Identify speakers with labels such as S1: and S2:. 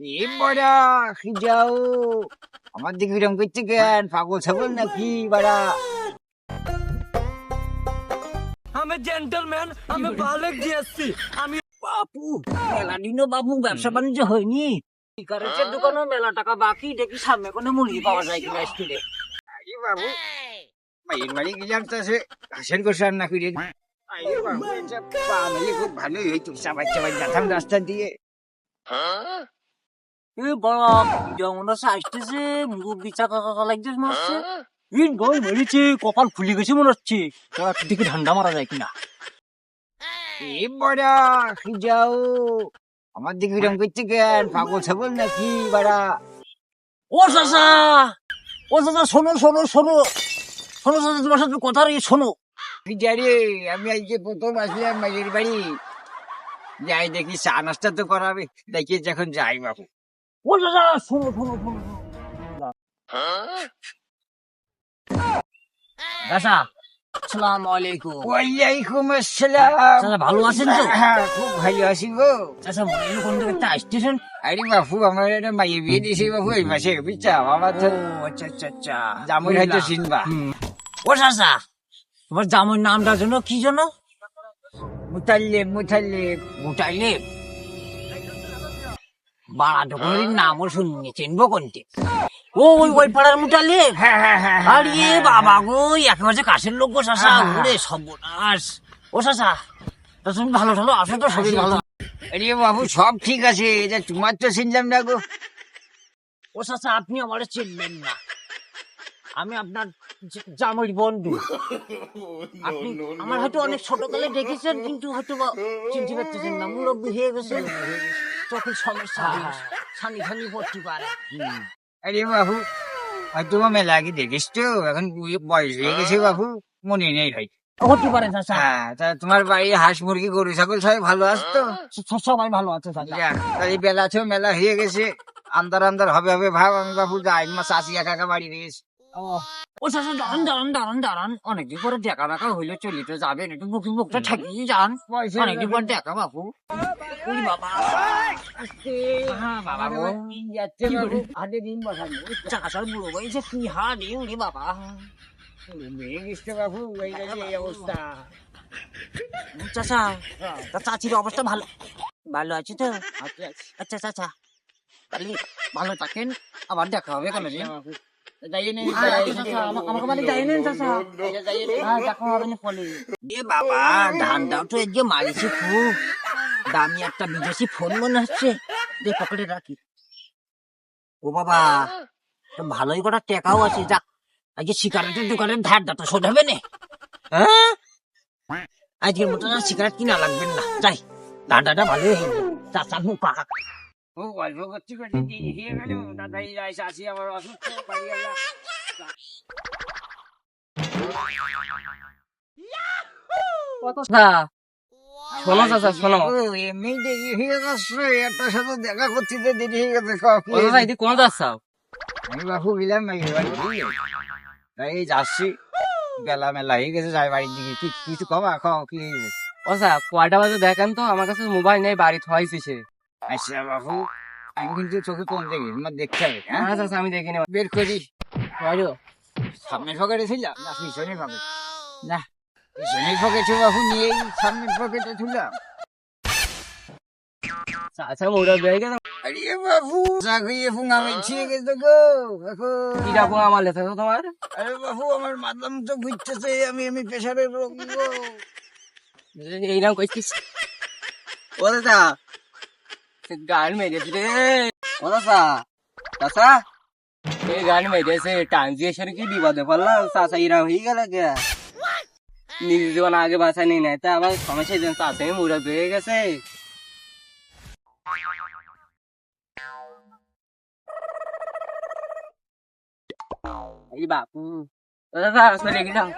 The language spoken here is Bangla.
S1: এ বড়া কি যাও আমার দিকে এরকম করতে কেন পাগল ছাগল নাকি বাড়া
S2: আমি জেন্টলম্যান আমি বালেক দিয়েছি আমি
S1: বাপু মেলা দিনও বাবু ব্যবসা বাণিজ্য হয়নি সিগারেটের দোকানে মেলা টাকা বাকি দেখি সামনে কোনো মুরগি পাওয়া যায় কিনা স্কুলে আরে বাবু মায়ের বাড়ি গেলাম তো সে হাসের গোসার না ফিরে আরে বাবু খুব ভালোই হইতো চাবাই চাবাই যাতাম রাস্তা দিয়ে এ বাপ যেমন আসতেছে মুরগি চাকা কাকা লাগছে মারছে ইন মেরেছে কপাল ফুলে গেছে মনে হচ্ছে। দিকে ঠান্ডা মারা যায় কিনা। এ বড়া যাও। আমার দিকে এরকম করতে কেন? পাগল ছাগল নাকি বাড়া? ও চাচা! ও চাচা শোনো শোনো শোনো। শোনো চাচা তোমার সাথে কথা রে শোনো। জানি আমি আজকে প্রথম আসলাম মায়ের বাড়ি। যাই দেখি চা নাস্তা তো করাবে। দেখি যখন যাই বাবু। ও চাচা শোনো শোনো শোনো চাচা আসসালামু আলাইকুম ওয়ালাইকুম আসসালাম। চাচা ভালো আছেন তো? হ্যাঁ খুব ভালো আছি গো। চাচা মনে কোন থেকে একটা আসতেছেন আরে বাপু আমার একটা মাইয়ে বিয়ে দিয়েছে বাপু এই মাসে বুঝছা আমার তো আচ্ছা আচ্ছা আচ্ছা। জামুই হয়তো চিনবা। ও চাচা তোমার জামুর নামটা জন্য কি জন্য মুতাল্লিব মুতাল্লিব। মুতাল্লিব? বাড়া দোকানের নামও শুনিনি চিনবো কোনটি? ও ওই ওই পাড়ার মুটালে। হ্যাঁ হ্যাঁ হ্যাঁ আরে বাবা গো একেবারে কাছের লোক গো শাসা ওরে সর্বনাশ। ও শাসা তা তুমি ভালো ভালো আসো তো শরীর ভালো। আরে বাবু সব ঠিক আছে এটা তোমার তো চিনলাম না গো। ও শাসা আপনি আমার চিনবেন না। আমি আপনার জামাই বন্ধু। আপনি আমার হয়তো অনেক ছোট ছোটকালে দেখেছেন কিন্তু হয়তো চিনতে পারতেছেন না। মুরব্বী হয়ে গেছে চোখের সমস্যা ছানি ছানি পড়তে পারে আরে বাবু হয়তো বা মেলা আগে দেখিস তো এখন বয়স হয়ে গেছে বাবু মনে নেই ভাই। হতে পারে হ্যাঁ তা তোমার বাড়ি হাঁস মুরগি গরু ছাগল সবাই ভালো আসতো সবাই ভালো আছে তাহলে বেলা তো মেলা হয়ে গেছে। আন্দার আন্দার হবে হবে ভাব আমি বাবু যাই মা চাষি একা একা বাড়ি রয়েছে। ও চাষা দাঁড়ান দাঁড়ান দাঁড়ান দাঁড়ান অনেকদিন পরে দেখা দেখা হইলে চলে তো যাবেন একটু বুকি বুকটা ঠাকিয়ে যান অনেকদিন পর দেখা ওই বাবা হ্যাঁ চাষার বুড়ো বয়সে হাড়ি উনি বাবা মেয়ে অবস্থা চাচা চাচির অবস্থা ভালো ভালো আছে তো আচ্ছা চাচা তাহলে ভালো থাকেন আবার দেখা হবে কোনো চাচা বাবা ধানটাও তো মারিছে খুব। দামি একটা বিদেশি ফোন মনে হচ্ছে। দে পকেটে রাখি। ও বাবা ভালোই কটা টেকাও আছে। যাক আজকে সিগারেটের দোকানের ধারটা তো শোধ হবে না। হ্যাঁ? আজকের মতো না সিগারেট কিনা লাগবেন না। যাই ধানটা ভালোই হয়ে মুখ পাকা। ও গল্প করতে করতে দেরি হয়ে গেল দাদাই যাইছে আসি আমার অসুস্থ বাড়ি গেল।
S2: শোনো চাচা শোনো।
S1: এমনি দেরি হয়ে গেছে একটা সাথে দেখা করতে দেরি হয়ে গেছে
S2: ও এদিকে কোন যাচ্ছ?
S1: আমি বাপু গেলাম মাইয়ের এই যাচ্ছি। বেলা মেলা হয়ে গেছে যাই বাড়ির দিকে। কি কিছু কবা খাও কি হইবে?
S2: ও স্যার কয়টা বাজে দেখেন তো আমার কাছে মোবাইল নেই বাড়ি থয়েছে সে।
S1: আচ্ছা বাপু আমি কিন্তু চোখে কোন দেখি আমার দেখতে হবে হ্যাঁ?
S2: হ্যাঁ চাচা আমি দেখিনি
S1: বের করি। আরও সামনের পকেটে ছিলাম না পিছনের পকেট। না পিছনের পকেটে বাবু নিয়েই সামনের পকেটে ছিলাম
S2: চাচা মোড়া বেয়ে গেছে।
S1: আরে বাবু চাকরিয়ে ফুঙা মিছিয়ে গেছে গো এখন
S2: কি ডাকবো আমার লেখা তোমার।
S1: আরে বাবু আমার মাথা তো ঘুরতেছে আমি আমি প্রেশারের রোগ
S2: এইরকম কইছিস?
S1: ও দাদা
S2: গান মেরেছে রে ও চাচা চাচা এই গান মেরেছে ট্রানজিশন কি বিপদে পড়লাম চাচা এরা হয়ে গেল কে নিজের জীবন আগে বাঁচানি নাই তা আবার সমস্যা দিন চাচাই মুড়া বেয়ে গেছে এই বাপু দাদা চলে গেলাম